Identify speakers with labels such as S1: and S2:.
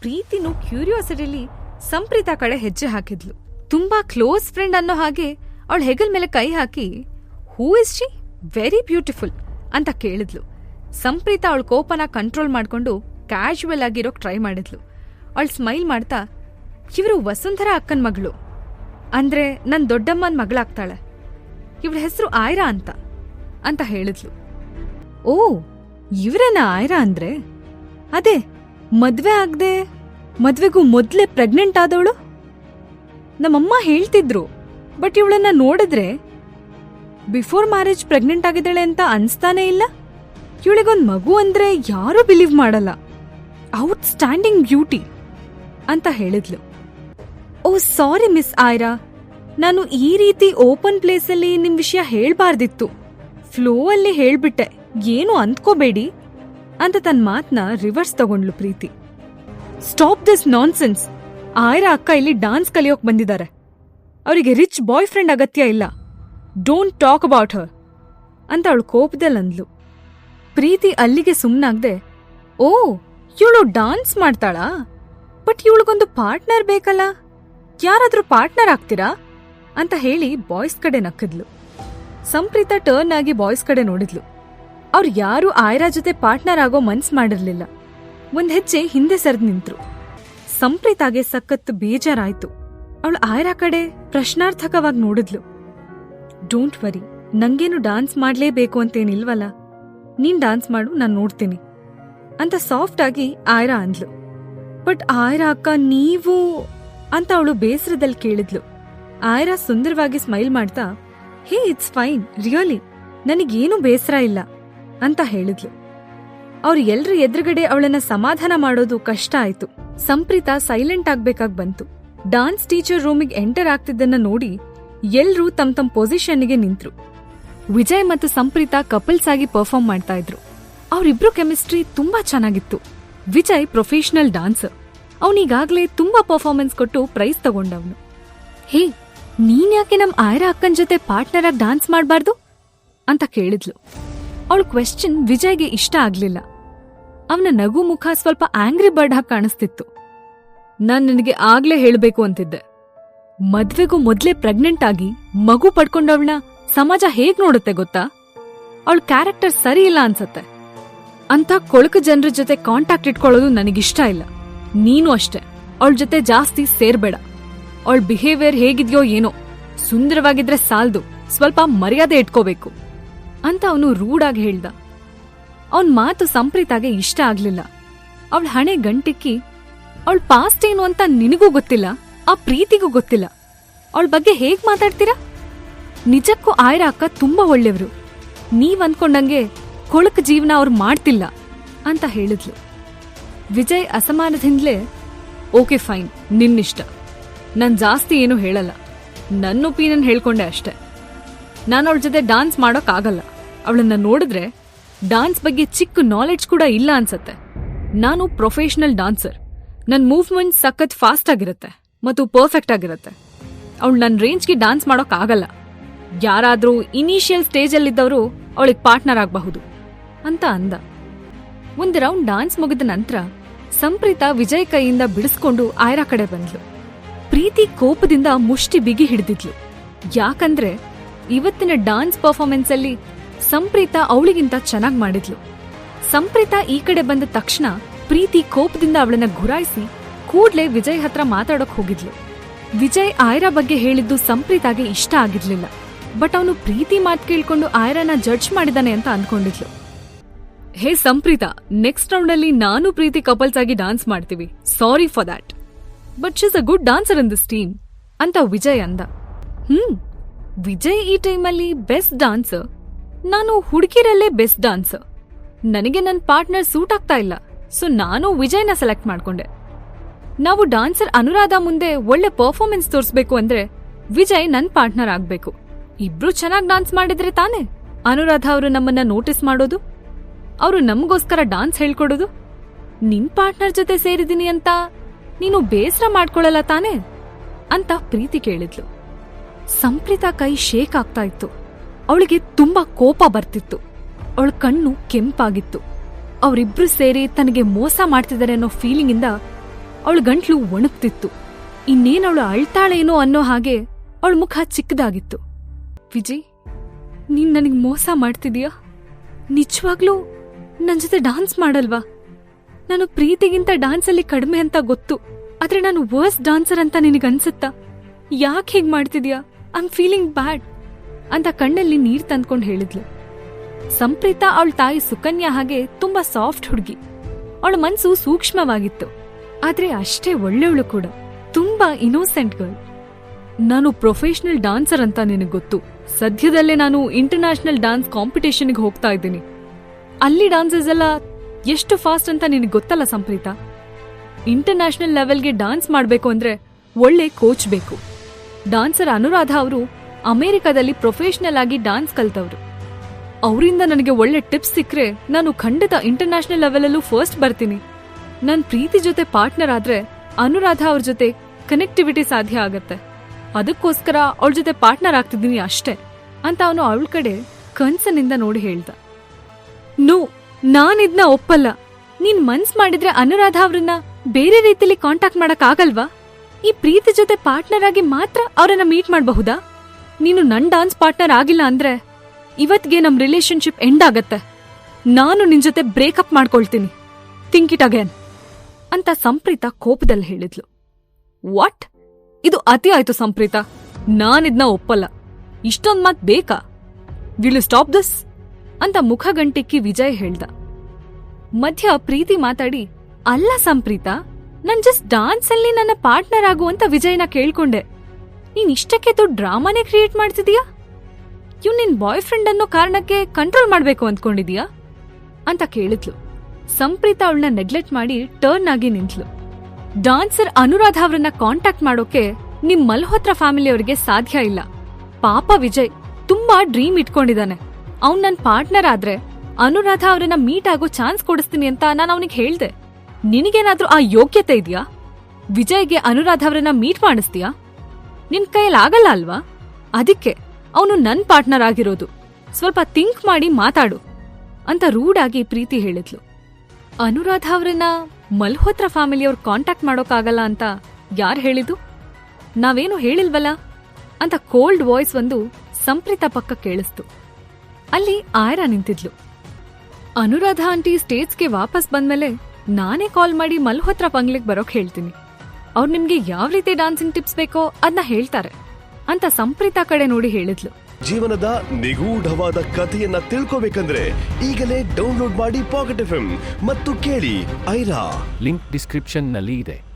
S1: ಪ್ರೀತಿನೂ ಕ್ಯೂರಿಯಾಸಿಟಿಲಿ ಸಂಪ್ರೀತಾ ಕಡೆ ಹೆಜ್ಜೆ ಹಾಕಿದ್ಲು. ತುಂಬಾ ಕ್ಲೋಸ್ ಫ್ರೆಂಡ್ ಅನ್ನೋ ಹಾಗೆ ಅವಳ ಹೆಗಲ್ ಮೇಲೆ ಕೈ ಹಾಕಿ, who is she? Very beautiful ಅಂತ ಕೇಳಿದ್ಲು. ಸಂಪ್ರೀತಾ ಅವಳ ಕೋಪನ ಕಂಟ್ರೋಲ್ ಮಾಡ್ಕೊಂಡು ಕ್ಯಾಶುವಲ್ ಆಗಿರೋಕ್ ಟ್ರೈ ಮಾಡಿದ್ಲು. ಅವಳು ಸ್ಮೈಲ್ ಮಾಡ್ತಾ, ಇವರು ವಸುಂಧರಾ ಅಕ್ಕನ ಮಗಳು. ಅಂದ್ರೆ ನನ್ನ ದೊಡ್ಡಮ್ಮನ ಮಗಳಾಗ್ತಾಳೆ. ಇವಳ ಹೆಸರು ಆಯ್ರಾ ಅಂತ ಅಂತ ಹೇಳಿದ್ಲು. ಓ, ಇವ್ರೇನ ಆಯ್ರಾ ಅಂದ್ರೆ? ಅದೇ ಮದ್ವೆ ಆಗದೆ ಮದ್ವೆಗೂ ಮೊದ್ಲೇ ಪ್ರೆಗ್ನೆಂಟ್ ಆದವಳು? ನಮ್ಮಮ್ಮ ಹೇಳ್ತಿದ್ರು ಬಟ್ ಇವಳನ್ನ ನೋಡಿದ್ರೆ ಬಿಫೋರ್ ಮ್ಯಾರೇಜ್ ಪ್ರೆಗ್ನೆಂಟ್ ಆಗಿದ್ದಾಳೆ ಅಂತ ಅನ್ಸ್ತಾನೆ ಇಲ್ಲ. ಇವಳಿಗೊಂದು ಮಗು ಅಂದ್ರೆ ಯಾರೂ ಬಿಲೀವ್ ಮಾಡಲ್ಲ. ಔಟ್ ಸ್ಟ್ಯಾಂಡಿಂಗ್ ಬ್ಯೂಟಿ ಅಂತ ಹೇಳಿದ್ಲು. Oh sorry miss Ayra. ನಾನು ಈ ರೀತಿ ಓಪನ್ ಪ್ಲೇಸಲ್ಲಿ ನಿಮ್ ವಿಷಯ ಹೇಳ್ಬಾರ್ದಿತ್ತು. ಫ್ಲೋ ಅಲ್ಲಿ ಹೇಳ್ಬಿಟ್ಟೆ. ಏನು ಅಂದ್ಕೋಬೇಡಿ. ಅಂತ ತನ್ನ ಮಾತನ್ನ reverse ತಗೊಂಡ್ಲು Preethi. Stop this nonsense Ayra ಅಕ್ಕ ಇಲ್ಲಿ ಡಾನ್ಸ್ ಕಲಿಯೋಕ್ ಬಂದಿದ್ದಾರೆ. ಅವರಿಗೆ ರಿಚ್ ಬಾಯ್ ಫ್ರೆಂಡ್ ಅಗತ್ಯ ಇಲ್ಲ. ಡೋಂಟ್ ಟಾಕ್ ಅಬೌಟ್ ಹರ್ ಅಂತ ಅವಳು ಕೋಪದಲ್ಲಿ ಅಂದ್ಲು. ಪ್ರೀತಿ ಅಲ್ಲಿಗೆ ಸುಮ್ಮನಾಗ್ದೆ ಓ, ಇವಳು ಡಾನ್ಸ್ ಮಾಡ್ತಾಳಾ? ಬಟ್ ಇವಳಿಗೊಂದು ಪಾರ್ಟ್ನರ್ ಬೇಕಲ್ಲ? ಯಾರಾದ್ರೂ ಪಾರ್ಟ್ನರ್ ಆಗ್ತೀರಾ? ಅಂತ ಹೇಳಿ ಬಾಯ್ಸ್ ಕಡೆ ನಕ್ಕಿದ್ಲು. ಸಂಪ್ರೀತ ಟರ್ನ್ ಆಗಿ ಬಾಯ್ಸ್ ಕಡೆ ನೋಡಿದ್ಲು. ಅವ್ರು ಯಾರೂ ಆಯ್ರಾ ಜೊತೆ ಪಾರ್ಟ್ನರ್ ಆಗೋ ಮನ್ಸ್ ಮಾಡಿರ್ಲಿಲ್ಲ. ಒಂದ್ ಹೆಜ್ಜೆ ಹಿಂದೆ ಸರಿದ್ ನಿಂತ್ರು. ಸಂಪ್ರೀತಾಗೆ ಸಖತ್ ಬೇಜಾರಾಯ್ತು. ಅವಳು ಆಯ್ರಾ ಕಡೆ ಪ್ರಶ್ನಾರ್ಥಕವಾಗಿ ನೋಡಿದ್ಲು. ಡೋಂಟ್ ವರಿ ನಂಗೇನು ಡಾನ್ಸ್ ಮಾಡ್ಲೇಬೇಕು ಅಂತೇನಿಲ್ವಲ್ಲ. ನೀನ್ ಡಾನ್ಸ್ ಮಾಡು, ನಾನ್ ನೋಡ್ತೀನಿ. ಅಂತ ಸಾಫ್ಟ್ ಆಗಿ ಆಯ್ರಾ ಅಂದ್ಲು. ಬಟ್ ಆಯ್ರಾ ಅಕ್ಕ, ನೀವು ಅಂತ ಅವಳು ಬೇಸರದಲ್ಲಿ ಕೇಳಿದ್ಲು. ಆಯ್ರಾ ಸುಂದರವಾಗಿ ಸ್ಮೈಲ್ ಮಾಡ್ತಾ ಹೇ ಇಟ್ಸ್ ಫೈನ್ ರಿಯಲಿ ನನಗೇನು ಬೇಸರ ಇಲ್ಲ. ಅಂತ ಹೇಳಿದ್ಲು. ಅವ್ರು ಎಲ್ರ ಎದುರುಗಡೆ ಅವಳನ್ನ ಸಮಾಧಾನ ಮಾಡೋದು ಕಷ್ಟ ಆಯ್ತು. ಸಂಪ್ರೀತಾ ಸೈಲೆಂಟ್ ಆಗ್ಬೇಕಾಗ್ ಬಂತು. ಡಾನ್ಸ್ ಟೀಚರ್ ರೂಮಿಗೆ ಎಂಟರ್ ಆಗ್ತಿದ್ದನ್ನ ನೋಡಿ ಎಲ್ರೂ ತಮ್ ತಮ್ ಪೊಸಿಷನ್ಗೆ ನಿಂತ್ರು. ವಿಜಯ್ ಮತ್ತು ಸಂಪ್ರೀತಾ ಕಪಲ್ಸ್ ಆಗಿ ಪರ್ಫಾರ್ಮ್ ಮಾಡ್ತಾ ಇದ್ರು. ಅವರಿಬ್ರು ಕೆಮಿಸ್ಟ್ರಿ ತುಂಬಾ ಚೆನ್ನಾಗಿತ್ತು. ವಿಜಯ್ ಪ್ರೊಫೆಷನಲ್ ಡಾನ್ಸರ್ ಅವನೀಗಾಗ್ಲೇ ತುಂಬಾ ಪರ್ಫಾರ್ಮೆನ್ಸ್ ಕೊಟ್ಟು ಪ್ರೈಸ್ ತಗೊಂಡವನು. ಹೇ ನೀನ್ ಯಾಕೆ ನಮ್ ಆಯರ ಅಕ್ಕನ್ ಜೊತೆ ಪಾರ್ಟ್ನರ್ ಆಗಿ ಡಾನ್ಸ್ ಮಾಡಬಾರ್ದು? ಅಂತ ಕೇಳಿದ್ಲು. ಅವಳ ಕ್ವೆಶ್ಚನ್ ವಿಜಯ್ಗೆ ಇಷ್ಟ ಆಗ್ಲಿಲ್ಲ. ಅವನ ನಗು ಮುಖ ಸ್ವಲ್ಪ ಆಂಗ್ರಿ ಬರ್ಡ್ ಹಾಕಿ ಕಾಣಿಸ್ತಿತ್ತು. ನಾನ್ ನಿನಗೆ ಆಗ್ಲೇ ಹೇಳಬೇಕು ಅಂತಿದ್ದೆ. ಮದ್ವೆಗೂ ಮೊದ್ಲೇ ಪ್ರೆಗ್ನೆಂಟ್ ಆಗಿ ಮಗು ಪಡ್ಕೊಂಡವಳನ್ನ ಸಮಾಜ ಹೇಗ್ ನೋಡುತ್ತೆ ಗೊತ್ತಾ? ಅವಳ ಕ್ಯಾರೆಕ್ಟರ್ ಸರಿ ಇಲ್ಲ ಅನ್ಸತ್ತೆ. ಅಂತ ಕೊಳಕು ಜನರ ಜೊತೆ ಕಾಂಟ್ಯಾಕ್ಟ್ ಇಟ್ಕೊಳ್ಳೋದು ನನಗಿಷ್ಟ ಇಲ್ಲ. ನೀನು ಅಷ್ಟೇ. ಅವಳ ಜೊತೆ ಜಾಸ್ತಿ ಸೇರ್ಬೇಡ. ಅವಳ ಬಿಹೇವಿಯರ್ ಹೇಗಿದ್ಯೋ ಏನೋ. ಸುಂದರವಾಗಿದ್ರೆ ಸಾಲ್ದು. ಸ್ವಲ್ಪ ಮರ್ಯಾದೆ ಇಟ್ಕೋಬೇಕು. ಅಂತ ಅವನು ರೂಡಾಗಿ ಹೇಳ್ದ. ಅವನ್ ಮಾತು ಸಂಪ್ರೀತಾಗೆ ಇಷ್ಟ ಆಗ್ಲಿಲ್ಲ. ಅವಳ ಹಣೆ ಗಂಟಿಕ್ಕಿ, ಅವಳ ಪಾಸ್ಟ್ ಏನು ಅಂತ ನಿನಗೂ ಗೊತ್ತಿಲ್ಲ, ಆ ಪ್ರೀತಿಗೂ ಗೊತ್ತಿಲ್ಲ. ಅವಳ ಬಗ್ಗೆ ಹೇಗ್ ಮಾತಾಡ್ತೀರಾ? ನಿಜಕ್ಕೂ ಆಯ್ರ ಅಕ್ಕ ತುಂಬಾ ಒಳ್ಳೆಯವರು. ನೀವ್ ಅನ್ಕೊಂಡಂಗೆ ಕೊಳಕ್ ಜೀವನ ಅವ್ರು ಮಾಡ್ತಿಲ್ಲ, ಅಂತ ಹೇಳಿದ್ಲು. ವಿಜಯ್ ಅಸಮಾನದಿಂದಲೇ, ಓಕೆ ಫೈನ್, ನಿನ್ನಿಷ್ಟ. ನಾನು ಜಾಸ್ತಿ ಏನು ಹೇಳಲ್ಲ. ನನ್ನ ಒಪಿನಿಯನ್ ಹೇಳ್ಕೊಂಡೆ ಅಷ್ಟೆ. ನಾನು ಅವಳ ಜೊತೆ ಡಾನ್ಸ್ ಮಾಡೋಕ್ಕಾಗಲ್ಲ. ಅವಳನ್ನ ನೋಡಿದ್ರೆ ಡಾನ್ಸ್ ಬಗ್ಗೆ ಚಿಕ್ಕ ನಾಲೆಡ್ಜ್ ಕೂಡ ಇಲ್ಲ ಅನ್ಸತ್ತೆ. ನಾನು ಪ್ರೊಫೆಷನಲ್ ಡಾನ್ಸರ್ ನನ್ನ ಮೂವ್ಮೆಂಟ್ ಸಖತ್ ಫಾಸ್ಟ್ ಆಗಿರುತ್ತೆ ಮತ್ತು ಪರ್ಫೆಕ್ಟ್ ಆಗಿರುತ್ತೆ. ಅವಳು ನನ್ನ ರೇಂಜ್ಗೆ ಡಾನ್ಸ್ ಮಾಡೋಕ್ಕಾಗಲ್ಲ. ಯಾರಾದ್ರೂ ಇನಿಷಿಯಲ್ ಸ್ಟೇಜಲ್ಲಿದ್ದವರು ಅವಳಿಗೆ ಪಾರ್ಟ್ನರ್ ಆಗಬಹುದು ಅಂತ ಅಂದ. ಒಂದು ರೌಂಡ್ ಡಾನ್ಸ್ ಮುಗಿದ ನಂತರ ಸಂಪ್ರೀತ ವಿಜಯ್ ಕೈಯಿಂದ ಬಿಡಿಸ್ಕೊಂಡು ಆಯ್ರಾ ಕಡೆ ಬಂದ್ಲು. ಪ್ರೀತಿ ಕೋಪದಿಂದ ಮುಷ್ಟಿ ಬಿಗಿ ಹಿಡಿದಿದ್ಲು. ಯಾಕಂದ್ರೆ ಇವತ್ತಿನ ಡಾನ್ಸ್ ಪರ್ಫಾರ್ಮೆನ್ಸ್ ಅಲ್ಲಿ ಸಂಪ್ರೀತಾ ಅವಳಿಗಿಂತ ಚೆನ್ನಾಗ್ ಮಾಡಿದ್ಲು. ಸಂಪ್ರೀತಾ ಈ ಕಡೆ ಬಂದ ತಕ್ಷಣ ಪ್ರೀತಿ ಕೋಪದಿಂದ ಅವಳನ್ನ ಗುರಾಯಿಸಿ ಕೂಡ್ಲೆ ವಿಜಯ್ ಹತ್ರ ಮಾತಾಡೋಕ್ ಹೋಗಿದ್ಲು. ವಿಜಯ್ ಆಯ್ರಾ ಬಗ್ಗೆ ಹೇಳಿದ್ದು ಸಂಪ್ರೀತಾಗೆ ಇಷ್ಟ ಆಗಿರ್ಲಿಲ್ಲ. ಬಟ್ ಅವನು ಪ್ರೀತಿ ಮಾತ್ ಕೇಳ್ಕೊಂಡು ಆಯ್ರಾನ ಜಡ್ಜ್ ಮಾಡಿದಾನೆ ಅಂತ ಅನ್ಕೊಂಡಿದ್ಲು. ಹೇ ಸಂಪ್ರೀತಾ ನೆಕ್ಸ್ಟ್ ರೌಂಡ್ ಅಲ್ಲಿ ನಾನು ಪ್ರೀತಿ ಕಪಲ್ಸ್ ಆಗಿ ಡಾನ್ಸ್ ಮಾಡ್ತೀವಿ. Sorry for that but she's a good dancer in this team ಅಂತ ವಿಜಯ್ ಅಂದ. ಹ್ಮ್ ವಿಜಯ್ ಈ ಟೈಮಲ್ಲಿ ಬೆಸ್ಟ್ ಡಾನ್ಸರ್. ನಾನು ಹುಡುಗಿರಲ್ಲೇ ಬೆಸ್ಟ್ ಡಾನ್ಸರ್. ನನಗೆ ನನ್ನ ಪಾರ್ಟ್ನರ್ ಸೂಟ್ ಆಗ್ತಾ ಇಲ್ಲ, ಸೊ ನಾನು ವಿಜಯ್ನ ಸೆಲೆಕ್ಟ್ ಮಾಡ್ಕೊಂಡೆ. ನಾವು ಡಾನ್ಸರ್ ಅನುರಾಧ ಮುಂದೆ ಒಳ್ಳೆ ಪರ್ಫಾರ್ಮೆನ್ಸ್ ತೋರಿಸ್ಬೇಕು ಅಂದ್ರೆ ವಿಜಯ್ ನನ್ನ ಪಾರ್ಟ್ನರ್ ಆಗ್ಬೇಕು. ಇಬ್ರು ಚೆನ್ನಾಗಿ ಡಾನ್ಸ್ ಮಾಡಿದ್ರೆ ತಾನೇ? ಅನುರಾಧ ಅವರು ನಮ್ಮನ್ನ ನೋಟಿಸ್ ಮಾಡೋದು? ಅವರು ನಮಗೋಸ್ಕರ ಡಾನ್ಸ್ ಹೇಳ್ಕೊಡೋದು? ನಿನ್ ಪಾರ್ಟ್ನರ್ ಜೊತೆ ಸೇರಿದೀನಿ ಅಂತ ನೀನು ಬೇಸರ ಮಾಡ್ಕೊಳ್ಳಲ್ಲ ತಾನೇ? ಅಂತ ಪ್ರೀತಿ ಕೇಳಿದ್ಲು. ಸಂಪ್ರೀತಾ ಕೈ ಶೇಕ್ ಆಗ್ತಾ ಇತ್ತು. ಅವಳಿಗೆ ತುಂಬಾ ಕೋಪ ಬರ್ತಿತ್ತು. ಅವಳ ಕಣ್ಣು ಕೆಂಪಾಗಿತ್ತು. ಅವರಿಬ್ರು ಸೇರಿ ತನಗೆ ಮೋಸ ಮಾಡ್ತಿದ್ದಾರೆ ಅನ್ನೋ ಫೀಲಿಂಗ್ ಇಂದ ಅವಳ ಗಂಟ್ಲು ಒಣಗ್ತಿತ್ತು. ಇನ್ನೇನವಳು ಅಳ್ತಾಳೇನೋ ಅನ್ನೋ ಹಾಗೆ ಅವಳ ಮುಖ ಚಿಕ್ಕದಾಗಿತ್ತು. ವಿಜಯ್, ನೀನ್ ನನಗೆ ಮೋಸ ಮಾಡ್ತಿದೀಯಾ? ನಿಜವಾಗ್ಲೂ ನನ್ ಜೊತೆ ಡಾನ್ಸ್ ಮಾಡಲ್ವಾ? ನಾನು ಪ್ರೀತಿಗಿಂತ ಡಾನ್ಸಲ್ಲಿ ಕಡಿಮೆ ಅಂತ ಗೊತ್ತು. ಆದ್ರೆ ನಾನು ವರ್ಸ್ಟ್ ಡಾನ್ಸರ್ ಅಂತ ನಿನಗನ್ಸುತ್ತಾ? ಯಾಕೆ ಹೀಗ್ ಮಾಡ್ತಿದ್ಯಾ? ಐ ಆಮ್ ಫೀಲಿಂಗ್ ಬ್ಯಾಡ್ ಅಂತ ಕಣ್ಣಲ್ಲಿ ನೀರ್ ತಂದ್ಕೊಂಡು ಹೇಳಿದ್ಲು. ಸಂಪ್ರೀತಾ ಅವಳ ತಾಯಿ ಸುಕನ್ಯಾ ಹಾಗೆ ತುಂಬಾ ಸಾಫ್ಟ್ ಹುಡುಗಿ. ಅವಳ ಮನ್ಸು ಸೂಕ್ಷ್ಮವಾಗಿತ್ತು. ಆದ್ರೆ ಅಷ್ಟೇ ಒಳ್ಳೆಯವಳು ಕೂಡ. ತುಂಬಾ ಇನೋಸೆಂಟ್ ಗರ್ಲ್ ನಾನು ಪ್ರೊಫೆಷನಲ್ ಡಾನ್ಸರ್ ಅಂತ ನಿನಗೆ ಗೊತ್ತು. ಸದ್ಯದಲ್ಲೇ ನಾನು ಇಂಟರ್ನ್ಯಾಷನಲ್ ಡಾನ್ಸ್ ಕಾಂಪಿಟೇಷನ್ಗೆ ಹೋಗ್ತಾ ಇದ್ದೀನಿ. ಅಲ್ಲಿ ಡಾನ್ಸಸ್ ಎಲ್ಲ ಎಷ್ಟು ಫಾಸ್ಟ್ ಅಂತ ನಿನಗೆ ಗೊತ್ತಲ್ಲ ಸಂಪ್ರೀತಾ? ಇಂಟರ್ನ್ಯಾಷನಲ್ ಲೆವೆಲ್ಗೆ ಡಾನ್ಸ್ ಮಾಡಬೇಕು ಅಂದ್ರೆ ಒಳ್ಳೆ ಕೋಚ್ ಬೇಕು. ಡಾನ್ಸರ್ ಅನುರಾಧ ಅವರು ಅಮೆರಿಕದಲ್ಲಿ ಪ್ರೊಫೆಷನಲ್ ಆಗಿ ಡಾನ್ಸ್ ಕಲ್ತವ್ರು. ಅವರಿಂದ ನನಗೆ ಒಳ್ಳೆ ಟಿಪ್ಸ್ ಸಿಕ್ಕರೆ ನಾನು ಖಂಡಿತ ಇಂಟರ್ನ್ಯಾಷನಲ್ ಲೆವೆಲಲ್ಲೂ ಫಸ್ಟ್ ಬರ್ತೀನಿ. ನನ್ ಪ್ರೀತಿ ಜೊತೆ ಪಾರ್ಟ್ನರ್ ಆದ್ರೆ ಅನುರಾಧ ಅವ್ರ ಜೊತೆ ಕನೆಕ್ಟಿವಿಟಿ ಸಾಧ್ಯ ಆಗತ್ತೆ. ಅದಕ್ಕೋಸ್ಕರ ಅವಳ ಜೊತೆ ಪಾರ್ಟ್ನರ್ ಆಗ್ತಿದ್ದೀನಿ ಅಷ್ಟೇ ಅಂತ ಅವನು ಅವಳ ಕಡೆ ಕನ್ಸನಿಂದ ನೋಡಿ ಹೇಳ್ದ. ನೋ, ನಾನಿದ್ನ ಒಪ್ಪಲ್ಲ. ನೀನ್ ಮನ್ಸ್ ಮಾಡಿದ್ರೆ ಅನುರಾಧ ಅವ್ರನ್ನ ಬೇರೆ ರೀತಿಲಿ ಕಾಂಟ್ಯಾಕ್ಟ್ ಮಾಡಕ್ ಆಗಲ್ವಾ? ಈ ಪ್ರೀತಿ ಜೊತೆ ಪಾರ್ಟ್ನರ್ ಆಗಿ ಮಾತ್ರ ಅವರನ್ನ ಮೀಟ್ ಮಾಡಬಹುದಾ? ನೀನು ನನ್ ಡಾನ್ಸ್ ಪಾರ್ಟ್ನರ್ ಆಗಿಲ್ಲ ಅಂದ್ರೆ ಇವತ್ಗೆ ನಮ್ ರಿಲೇಶನ್ಶಿಪ್ ಎಂಡ್ ಆಗತ್ತೆ. ನಾನು ನಿನ್ ಜೊತೆ ಬ್ರೇಕಪ್ ಮಾಡ್ಕೊಳ್ತೀನಿ. ಥಿಂಕ್ ಇಟ್ ಅಗೇನ್ ಅಂತ ಸಂಪ್ರೀತ ಕೋಪದಲ್ಲಿ ಹೇಳಿದ್ಲು. ವಾಟ್ ಇದು ಅತಿ ಆಯ್ತು ಸಂಪ್ರೀತ. ನಾನಿದ್ನ ಒಪ್ಪಲ್ಲ. ಇಷ್ಟೊಂದ್ ಮಾತ್ ಬೇಕಾ? ವಿಲ್ ಸ್ಟಾಪ್ ದಿಸ್ ಅಂತ ಮುಖಗಂಟಿಕ್ಕಿ ವಿಜಯ್ ಹೇಳ್ದ. ಮಧ್ಯ ಪ್ರೀತಿ ಮಾತಾಡಿ, ಅಲ್ಲ ಸಂಪ್ರೀತಾ? ನನ್ ಜಸ್ಟ್ ಡಾನ್ಸ್ ಅಲ್ಲಿ ನನ್ನ ಪಾರ್ಟ್ನರ್ ಆಗುವಂತ ವಿಜಯ್ನ ಕೇಳ್ಕೊಂಡೆ. ನೀನ್ ಇಷ್ಟಕ್ಕೆ ದೊಡ್ಡ ಡ್ರಾಮಾನೇ ಕ್ರಿಯೇಟ್ ಮಾಡ್ತಿದೀಯಾ? ಇವ್ ನಿನ್ ಬಾಯ್ ಫ್ರೆಂಡ್ ಅನ್ನೋ ಕಾರಣಕ್ಕೆ ಕಂಟ್ರೋಲ್ ಮಾಡ್ಬೇಕು ಅಂದ್ಕೊಂಡಿದೀಯಾ? ಅಂತ ಕೇಳಿದ್ಲು. ಸಂಪ್ರೀತ ಅವಳನ್ನ ನೆಗ್ಲೆಕ್ಟ್ ಮಾಡಿ ಟರ್ನ್ ಆಗಿ ನಿಂತ್ಲು. ಡಾನ್ಸರ್ ಅನುರಾಧ ಅವರನ್ನ ಕಾಂಟ್ಯಾಕ್ಟ್ ಮಾಡೋಕೆ ನಿಮ್ ಮಲ್ಹೋತ್ರ ಫ್ಯಾಮಿಲಿಯವರಿಗೆ ಸಾಧ್ಯ ಇಲ್ಲ. ಪಾಪ ವಿಜಯ್, ತುಂಬಾ ಡ್ರೀಮ್ ಇಟ್ಕೊಂಡಿದ್ದಾನೆ ಅವ್ನ್ ನನ್ ಪಾರ್ಟ್ನರ್ ಆದ್ರೆ ಅನುರಾಧ ಅವರನ್ನ ಮೀಟ್ ಆಗೋ ಚಾನ್ಸ್ ಕೊಡಿಸ್ತೀನಿ ಅಂತ ನಾನು ಅವನಿಗೆ ಹೇಳ್ದೆ. ನಿನಗೇನಾದ್ರೂ ಆ ಯೋಗ್ಯತೆ ಇದೆಯಾ? ವಿಜಯ್ಗೆ ಅನುರಾಧ ಅವರನ್ನ ಮೀಟ್ ಮಾಡಿಸ್ತೀಯಾ? ನಿನ್ ಕೈಯಲ್ಲಿ ಆಗಲ್ಲ ಅಲ್ವಾ? ಅದಕ್ಕೆ ಅವನು ನನ್ ಪಾರ್ಟ್ನರ್ ಆಗಿರೋದು. ಸ್ವಲ್ಪ ಥಿಂಕ್ ಮಾಡಿ ಮಾತಾಡು ಅಂತ ರೂಢಾಗಿ ಪ್ರೀತಿ ಹೇಳಿದ್ಲು. ಅನುರಾಧ ಅವರನ್ನ ಮಲ್ಹೋತ್ರ ಫ್ಯಾಮಿಲಿಯವ್ರು ಕಾಂಟ್ಯಾಕ್ಟ್ ಮಾಡೋಕ್ಕಾಗಲ್ಲ ಅಂತ ಯಾರು ಹೇಳಿದ್ದು? ನಾವೇನು ಹೇಳಿಲ್ವಲ್ಲ? ಅಂತ ಕೋಲ್ಡ್ ವಾಯ್ಸ್ ಒಂದು ಸಂಪ್ರಿತ ಪಕ್ಕ ಕೇಳಿಸ್ತು. ಅಲ್ಲಿ ಆಯ್ರ ನಿಂತಿದ್ಲು. ಅನುರಾಧ ಆಂಟಿ ಸ್ಟೇಜ್ಗೆ ವಾಪಸ್ ಬಂದ್ಮೇಲೆ ನಾನೇ ಕಾಲ್ ಮಾಡಿ ಮಲ್ಹೋತ್ರ ಪಂಗ್ಲಿಗೆ ಬರೋಕ್ ಹೇಳ್ತೀನಿ. ಅವ್ರು ನಿಮ್ಗೆ ಯಾವ ರೀತಿ ಡಾನ್ಸಿಂಗ್ ಟಿಪ್ಸ್ ಬೇಕೋ ಅದನ್ನ ಹೇಳ್ತಾರೆ. ಅಂತ ಸಂಪ್ರೀತಾ ಕಡೆ ನೋಡಿ ಹೇಳಿದ್ಲು.
S2: ಜೀವನದ ನಿಗೂಢವಾದ ಕಥೆಯನ್ನ ತಿಳ್ಕೋಬೇಕಂದ್ರೆ ಈಗಲೇ ಡೌನ್ಲೋಡ್ ಮಾಡಿ ಪಾಕೆಟ್ ಎಫ್ ಮತ್ತು ಕೇಳಿ ಐರಾ.
S3: ಲಿಂಕ್ ಡಿಸ್ಕ್ರಿಪ್ಷನ್ನಲ್ಲಿ ಇದೆ.